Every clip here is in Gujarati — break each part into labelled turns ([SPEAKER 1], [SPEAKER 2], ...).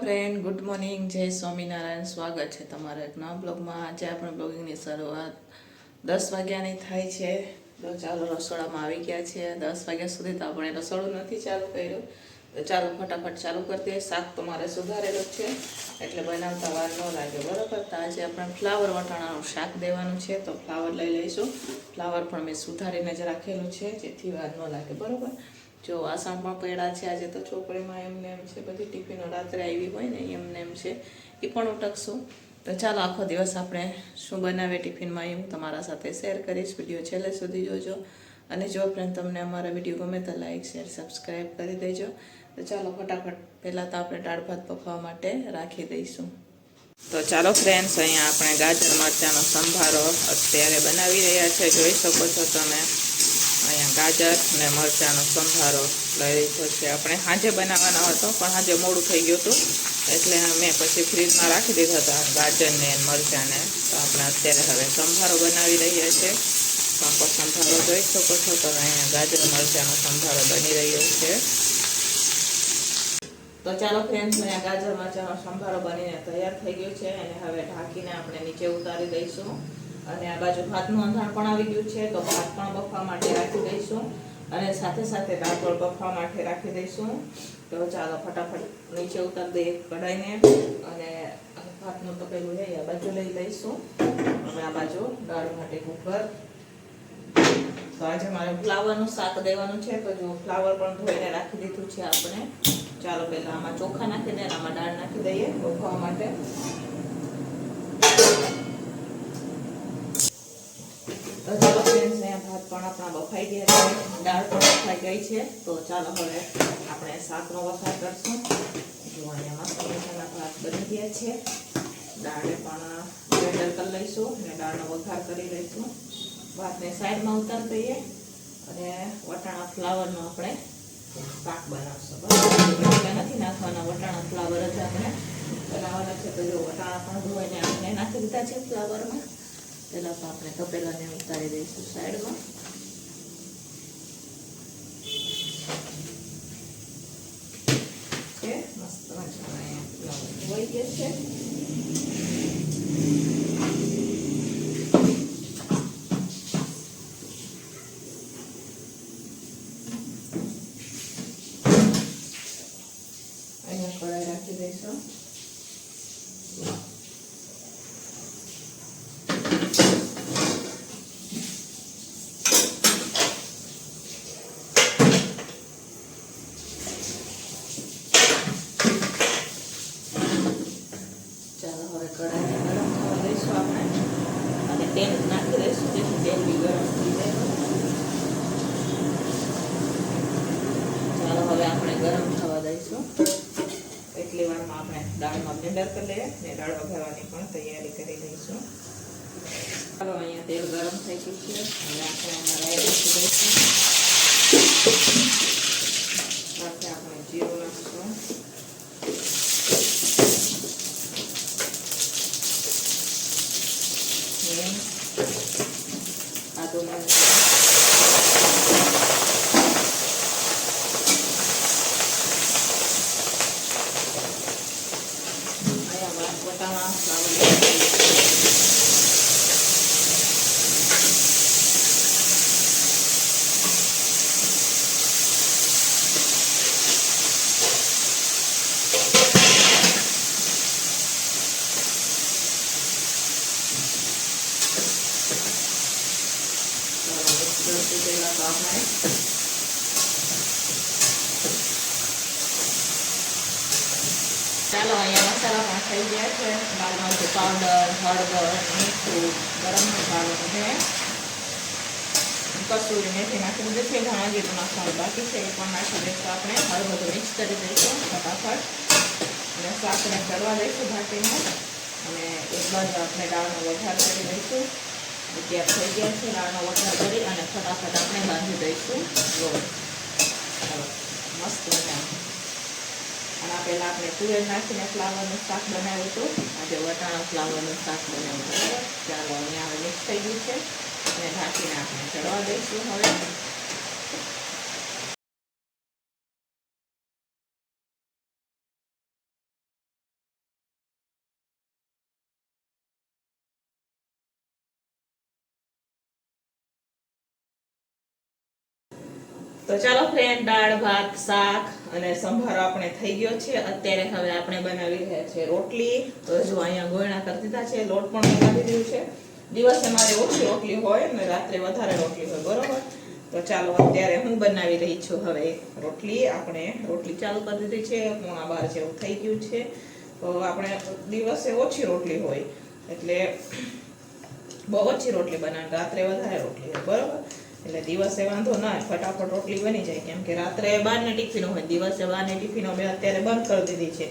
[SPEAKER 1] ફ્રેન્ડ, ગુડ મોર્નિંગ, જય સ્વામિનારાયણ. સ્વાગત છે તમારા એક નવા બ્લોગમાં. આજે આપણે બ્લોગિંગની શરૂઆત દસ વાગ્યાની થાય છે. તો ચાલો રસોડામાં આવી ગયા છે દસ વાગ્યા સુધી તો આપણે રસોડું નથી ચાલુ કર્યું. તો ચાલો ફટાફટ ચાલુ કરી દઈએ. શાક તો મારે સુધારેલું છે. એટલે બનાવતા વાર ન લાગે. બરાબર? તો આજે આપણે ફ્લાવર વટાણાનું શાક દેવાનું છે. તો ફ્લાવર લઈ લઈશું. ફ્લાવર પણ મેં સુધારીને જ રાખેલું છે. જેથી વાર ન લાગે. બરાબર? જો આસામમાં પડ્યા છે, આજે તો ચોપડીમાં એમને એમ છે, બધી ટિફિનો રાત્રે આવી હોય ને એમને એમ છે, એ પણ ઉટકશું. તો ચાલો આખો દિવસ આપણે શું બનાવે ટિફિનમાં એ હું તમારા સાથે શેર કરીશ. વીડિયો છેલ્લે સુધી જોજો. અને જો ફ્રેન્ડ તમને અમારા વીડિયો ગમે તો લાઈક શેર સબસ્ક્રાઈબ કરી દેજો. તો ચાલો ફટાફટ પહેલાં તો આપણે દાળ ભાત પકવા માટે રાખી દઈશું. તો ચાલો ફ્રેન્ડ્સ અહીંયા આપણે ગાજર મરચાંનો સંભારો અત્યારે બનાવી રહ્યા છે. જોઈ શકો છો તમે. અહીંયા ગાજર ને મરચાંનો સંભારો લઈ લીધો છે. આપણે સાંજે બનાવવાનો હતો, પણ સાંજે મોડું થઈ ગયું હતું, એટલે મેં પછી ફ્રીજમાં રાખી દીધા હતા ગાજરને મરચાંને. તો આપણે અત્યારે હવે સંભારો બનાવી રહ્યા છે. પાકો સંભારો જોઈ શકો છો તો અહીંયા ગાજર મરચાંનો સંભારો બની રહ્યો છે. તો ચાલો ફ્રેન્ડ્સ અહીંયા ગાજર, મરચાંનો સંભારો બનીને તૈયાર થઈ ગયો છે. અને હવે ઢાંકીને આપણે નીચે ઉતારી દઈશું. અને આ બાજુ ભાતનું અંધાણ પણ આવી ગયું છે, તો ભાત પણ બફવા માટે રાખી દઈશું. અને સાથે સાથે દાળ પણ બફવા માટે રાખી દઈશું. તો ચાલો ફટાફટ નીચે ઉતારી દઈએ કઢાઈને. અને ભાતનું તપેલું છે આ બાજુ લઈ લઈશું. હવે આ બાજુ દાળ માટે કુકર. તો આજે મારે ફ્લાવરનું શાક દેવાનું છે, તો જો ફ્લાવર પણ ધોઈને રાખી દીધું છે આપણે. ચાલો પહેલાં આમાં ચોખા નાખીને આમાં દાળ નાખી દઈએ બફવા માટે તો ચાલો ફ્રેન્ડ્સ અહીંયા ભાત પણ આપણા બફાઈ ગયા છે, દાળ પણ બફાઈ ગઈ છે. તો ચાલો હવે આપણે શાકનો વઘાર કરશું. જો અહીંયા મસ્ત ભાત બની ગયા છે. દાળે પણ ગ્રેડર કરી લઈશું અને દાળનો વઘાર કરી લઈશું. ભાતને સાઈડમાં ઉતારી દઈએ અને વટાણા ફ્લાવરનો આપણે શાક બનાવશું. બરાબર? નથી નાખવાના, વટાણા ફ્લાવર જ આપણે બનાવવાના છે. તો જો વટાણા પણ ધોઈને આપણે નાખી દીધા છે ફ્લાવરમાં. પહેલાં તો આપણે તપેલાને ઉતારી દઈશું સાઈડમાં છે મસ્ત મજાના અહીંયા ફ્લાવર ધોઈ ગયા છે અહીંયા કઢાઈ રાખી દઈશું ચાલો હવે કઢાઈને ગરમ થવા દઈશું આપણે અને તેલ નાખી દઈશું જેથી તેલ બી ગરમ થઈ જાય ચાલો હવે આપણે ગરમ થવા દઈશું એટલી આપણે દાળમાં બ્લેન્ડર કરી લઈએ ને દાળ વઘારવાની પણ તૈયારી કરી લઈશું. ચાલો, અહીંયા તેલ ગરમ થઈ ગયું છે. હવે આપણે એમાં રાઈ નાખી દઈશું સાથે આપણે જીરું નાખીશું હિંગ આદુ મરચાં અહીંયા ભાત વટાણા ફ્લાવર સૌથી પહેલા તો આપણે ચાલો, અહીંયા મસાલા પણ થઈ ગયા છે. લાલ મરચું પાવડર હળદર, મીઠું ગરમ મસાલો છે. કસૂરી મેથી નાખી દીધું છે ઘણા જીરું નાખવાનું બાકી છે, એ પણ નાખી દઈશું આપણે. હવે બધું મિક્સ કરી દઈશું ફટાફટ. અને શાકને કરવા દઈશું ભાટીને. અને એક બાજુ આપણે દાળનો વઘાર કરી દઈશું. તૈયાર થઈ ગયા છે દાળનો વઘાર કરી અને ફટાફટ આપણે બાંધી દઈશું. ચાલો. મસ્ત મજા અને પહેલાં આપણે તુવેર નાખીને ફ્લાવરનું શાક બનાવ્યું હતું. આજે વટાણા ફ્લાવરનું શાક બનાવ્યું બરાબર ચાલો, અહીંયા હવે મિક્સ થઈ ગયું છે. અને ઢાંકીને આપણે ચડવા દઈશું હવે. તો ચાલો ફ્રેન્ડ, દાળ, ભાત, શાક અને સંભારો આપણે થઈ ગયો છે. અત્યારે હવે આપણે બનાવી રહ્યા છે રોટલી. તો જો અહીંયા ગોયણા કરી દીધા છે. લોટ પણ બનાવી દીધું છે. દિવસે મારે ઓછી રોટલી હોય અને રાત્રે વધારે રોટલી હોય, બરોબર? તો ચાલો અત્યારે હું બનાવી રહી છું હવે રોટલી. આપણે રોટલી ચાલુ કરી દીધી છે. પોણા બાર જેવું થઈ ગયું છે. તો આપણે દિવસે ઓછી રોટલી હોય. એટલે બહુ ઓછી રોટલી બનાવે. રાત્રે વધારે રોટલી હોય, બરોબર? એટલે દિવસે વાંધો ના આવે, ફટાફટ રોટલી બની જાય. કેમ કે રાત્રે બારને ટિફિનો હોય દિવસે બારને ટિફિનો મેં અત્યારે બંધ કરી દીધી છે.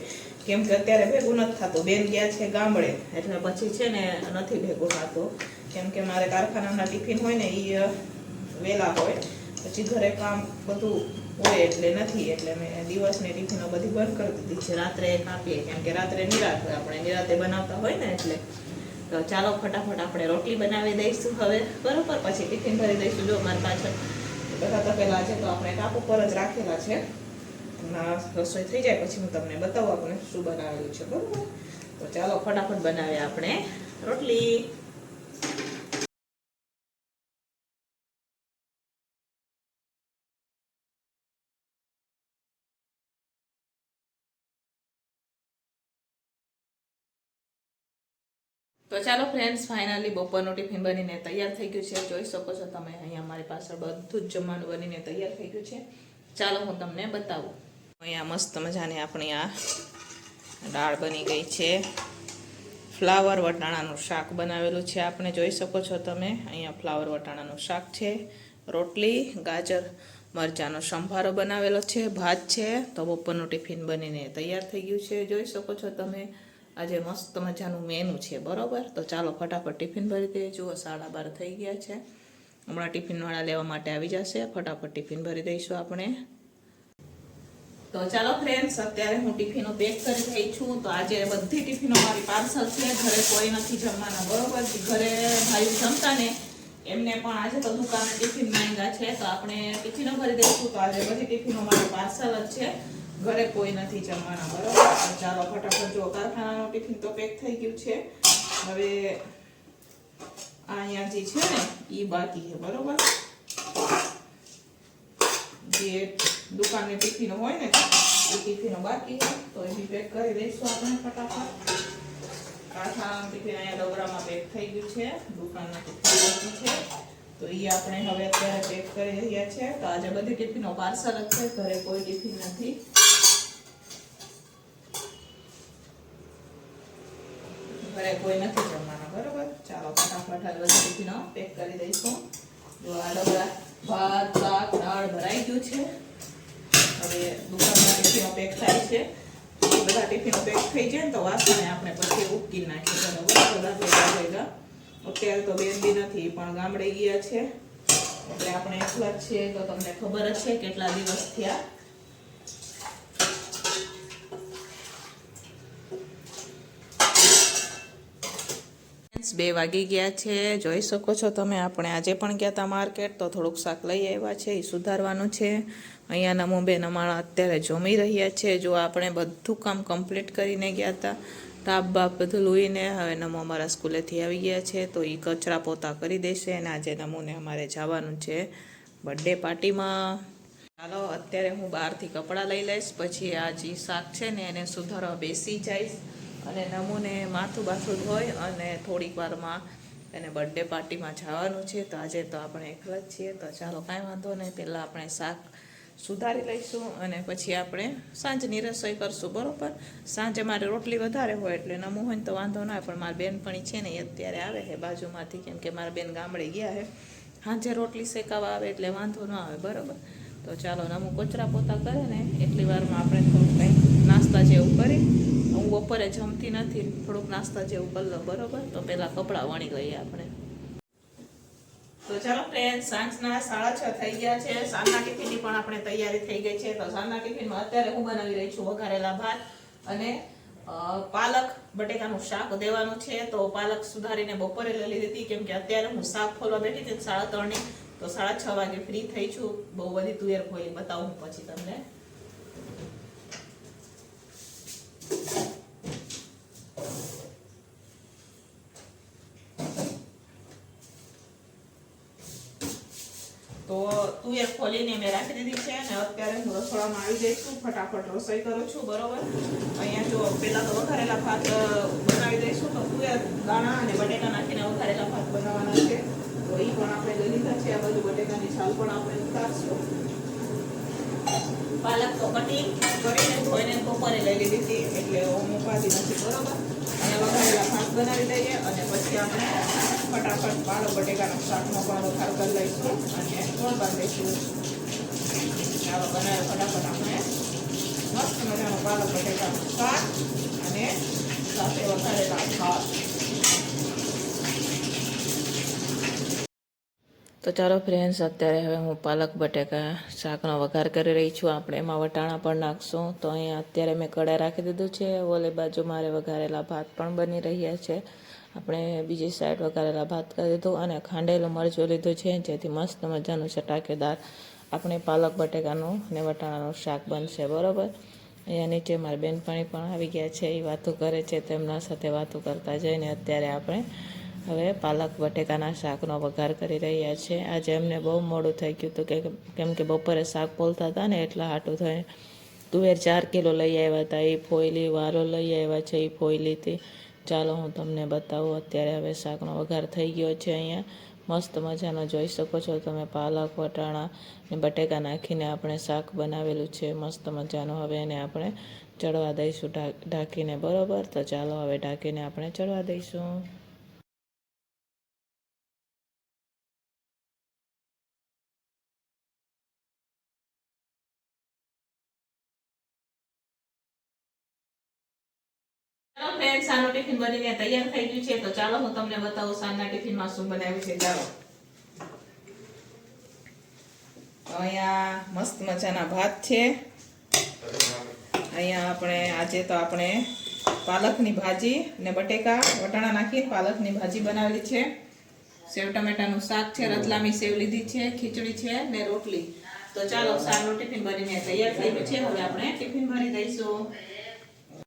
[SPEAKER 1] કેમ કે અત્યારે ભેગું નથી થતું. બેન ગયા છે ગામડે, એટલે પછી છે ને નથી ભેગું થતું. કેમ કે મારે કારખાનાના ટિફિન હોય ને એ વહેલા હોય. પછી ઘરે કામ બધું હોય એટલે નથી, એટલે મેં દિવસની ટિફિનો બધી બંધ કરી દીધી છે. રાત્રે કાપીએ, કેમ કે રાત્રે નિરાત હોય આપણે નિરાતે બનાવતા હોય ને એટલે. તો ચાલો ફટાફટ આપણે રોટલી બનાવી દઈશું હવે. બરોબર? પછી ટિફિન ભરી દઈશું જો મારી પાછળ. બધા તપેલા છે તો આપણે કાપ ઉપર જ રાખેલા છે. રસોઈ થઈ જાય પછી હું તમને બતાવું આપણે શું બનાવેલું છે. બરોબર? તો ચાલો ફટાફટ બનાવીએ આપણે રોટલી. તો ચાલો ફ્રેન્ડ્સ ફાઇનલી બપોરનું ટિફિન બનીને તૈયાર થઈ ગયું છે. જોઈ શકો છો તમે, અહીંયા મારી પાછળ બધું જ જમવાનું બનીને તૈયાર થઈ ગયું છે. ચાલો હું તમને બતાવું. અહીંયા મસ્ત મજાની આપણી આ દાળ બની ગઈ છે. ફ્લાવર વટાણાનું શાક બનાવેલું છે. આપણે જોઈ શકો છો તમે, અહીંયા ફ્લાવર વટાણાનું શાક છે. રોટલી, ગાજર, મરચાંનો સંભારો બનાવેલો છે. ભાત છે. તો બપોરનું ટિફિન બનીને તૈયાર થઈ ગયું છે. જોઈ શકો છો તમે આજે મસ્ત મજાનું મેનુ છે, બરોબર? તો ચાલો ફટાફટ ટિફિન ભરી દઈએ. જુઓ, સાડા બાર થઈ ગયા છે. હમણાં ટિફિનવાળા લેવા માટે આવી જશે. ફટાફટ ટિફિન ભરી દઈશું આપણે. તો ચાલો ફ્રેન્ડ્સ અત્યારે હું ટિફિનો પેક કરી રહી છું. તો આજે બધી ટિફિનો મારી પાર્સલ છે. ઘરે કોઈ નથી જમવાના, બરોબર? ઘરે ભાઈ જમતા ને, એમને પણ આજે તો દુકાને ટિફિન માંગ્યા છે. તો આપણે ટિફિનો ભરી દઈશું. તો આજે બધી ટિફિનો મારી પાર્સલ જ છે. ઘરે કોઈ નથી જમવાના, બરોબર? ચાલો ફટાફટ જો કારખાનાનું ટિફિન તો પેક થઈ ગયું છે. હવે અહીંયા જે છે ને એ બાકી છે, બરોબર? જે દુકાનની ટિફિન હોય ને, એ ટિફિનો બાકી છે. તો એ પેક કરી દઈશું આપણે ફટાફટ. કારખાનાનું ટિફિન અહીંયા ડબરામાં પેક થઈ ગયું છે, દુકાનના ટિફિન બાકી છે. તો એ આપણે હવે અત્યારે પેક કરી રહ્યા છે. તો આજે બધી ટિફિનો પાર્સલ જ છે, ઘરે કોઈ ટિફિન નથી. ઘરે કોઈ નથી જમવાના, બરોબર? ચાલો, ફટાફટ બધી પેક કરી દઈશું. જો આ ડબલા ભાત, શાક, દાળ ભરાઈ ગયું છે. હવે દુકાનના ટિફિનો પેક થાય છે. બધા ટિફિનો પેક થઈ જાય ને તો વાસણે આપણે પછી ઉકી નાખીએ. બરાબર બધા ભેગા ભેગા અત્યારે તો બેન બી નથી, પણ ગામડે ગયા છે. એટલે આપણે એકલા જ છીએ, તો તમને ખબર જ છે કેટલા દિવસ થયા. બે વાગી ગયા છે. જોઈ શકો છો તમે, આપણે આજે પણ ગયા હતા માર્કેટ, તો થોડુંક શાક લઈ આવ્યા છે એ સુધારવાનું છે. અહીંયા નમુબેન અમારા અત્યારે જમી રહ્યા છે. જો આપણે બધું કામ કમ્પ્લીટ કરીને ગયા હતા ટાપ બાપ બધું લૂઈને હવે નમો અમારા સ્કૂલેથી આવી ગયા છે, તો એ કચરા પોતા કરી દેશે અને આજે નમોને અમારે જવાનું છે બર્થડે પાર્ટીમાં. ચાલો, અત્યારે હું બહારથી કપડાં લઈ લઈશ, પછી આ જે શાક છે ને એને સુધારવા બેસી જઈશ. અને નમૂને માથું બાથું ધોઈ અને થોડીક વારમાં એને બર્થડે પાર્ટીમાં જવાનું છે. તો આજે તો આપણે એકલા જ છીએ. તો ચાલો કાંઈ વાંધો નહીં. પહેલાં આપણે શાક સુધારી લઈશું અને પછી આપણે સાંજની રસોઈ કરશું, બરોબર? સાંજે મારે રોટલી વધારે હોય એટલે નમું હોય ને તો વાંધો ના પણ મારી બેનપણી છે ને એ અત્યારે આવે છે બાજુમાંથી, કેમ કે મારા બેન ગામડે ગયા છે. સાંજે રોટલી શેકાવા આવે એટલે વાંધો ન આવે, બરાબર? તો ચાલો, નમું કચરા પોતા કરે ને. એટલી વારમાં આપણે થોડુંક કંઈક નાસ્તા જેવું કરી હું બપોરે જમતી નથી, થોડુંક નાસ્તા જેવું કરી લો બરોબર? તો પહેલાં કપડાં વણી લઈએ આપણે. તો ચાલો ફ્રેન્ડ સાંજના સાડા છ થઈ ગયા છે. સાંજના ટિફિનની પણ આપણે તૈયારી થઈ ગઈ છે. તો સાંજના ટિફિનમાં અત્યારે હું બનાવી રહી છું વઘારેલા ભાત અને પાલક, બટેકાનું શાક દેવાનું છે. તો પાલક સુધારીને બપોરે લઈ લીધી હતી, કેમ કે અત્યારે હું શાક ફોલવા બેઠી હતી સાડા ત્રણની. તો સાડા છ વાગે ફ્રી થઈ છું. બહુ બધી તુવેર ખોલી બતાવું પછી તમને તો તો તુવેર ખોલીને મેં રાખી દીધી છે અને અત્યારે હું રસોડામાં આવી જઈશ છું. ફટાફટ રસોઈ કરું છું, બરોબર? અહીંયા જો પહેલાં તો વઘારેલા ભાત બનાવી દઈશું તો તુવેર દાણા અને બટેકા નાખીને વઘારેલા ભાત બનાવવાના છે. તો એ પણ આપણે લઈ લીધા છે. આ બધું બટેકાની છાલ પણ આપણે ઉતારશું. પાલક તો કટિંગ કરીને ધોઈને બપોરે લઈ લીધી હતી, એટલે હું ઉપાધી નથી, બરોબર? અને વઘારેલા ભાત બનાવી દઈએ અને પછી આપણે ફટાફટ પાડો બટેકાના શાકનો પણ વઘાર કરી લઈશું અને ગોળ બાંધીશું. ચાલો બનાવ્યો ફટાફટ આપણે. મસ્ત મજાનો પાડો બટેકાનો શાક અને સાથે વઘારેલા ભાત. તો ચાલો ફ્રેન્ડ્સ અત્યારે હવે હું પાલક બટેકા શાકનો વઘાર કરી રહી છું. આપણે એમાં વટાણા પણ નાખશું. તો અહીંયા અત્યારે મેં કડાઈ રાખી દીધું છે. ઓલે બાજુ મારે વઘારેલા ભાત પણ બની રહ્યા છે. આપણે બીજી સાઈડ વઘારેલા ભાત કરી દીધું અને ખાંડેલું મરચું લીધું છે, જેથી મસ્ત મજાનું ચટાકેદાર આપણે પાલક, બટેકાનું અને વટાણાનું શાક બનશે, બરોબર? અહીંયા નીચે મારા બેનપણી પણ આવી ગયા છે એ વાતો કરે છે તેમના સાથે વાતો કરતા જઈને અત્યારે આપણે હવે પાલક, બટેકાના શાકનો વઘાર કરી રહ્યા છે. આજે એમને બહુ મોડું થઈ ગયું હતું કે કેમ કે બપોરે શાક બોલતા હતા ને એટલા હાટું થઈને. તુવેર ચાર કિલો લઈ આવ્યા હતા એ ફોયલી વારો લઈ આવ્યા છે એ ફોયલીથી ચાલો હું તમને બતાવું. અત્યારે હવે શાકનો વઘાર થઈ ગયો છે અહીંયા. મસ્ત મજાનો જોઈ શકો છો તમે. પાલક, વટાણા ને બટેકા નાખીને આપણે શાક બનાવેલું છે. મસ્ત મજાનું હવે એને આપણે ચડવા દઈશું ઢાંકીને. બરોબર? તો ચાલો હવે ઢાંકીને આપણે ચડવા દઈશું. બનીને તૈયાર થઈ ગયું છે, તો ચાલો હું તમને બતાવું સાંજના ટિફિનમાં શું બનાવ્યું છે. ચાલો અહીંયા મસ્ત મજાના ભાત છે. અહીંયા આપણે, આજે તો આપણે પાલકની ભાજી ને બટેકા, વટાણા નાખી પાલકની ભાજી બનાવેલી છે. સેવ ટમેટાનું શાક છે, રતલામી સેવ લીધી છે, ખીચડી છે ને રોટલી. તો ચાલો, સારું ટિફિન ભરીને તૈયાર થઈ ગયું છે. હવે આપણે ટિફિન ભરી દઈશું.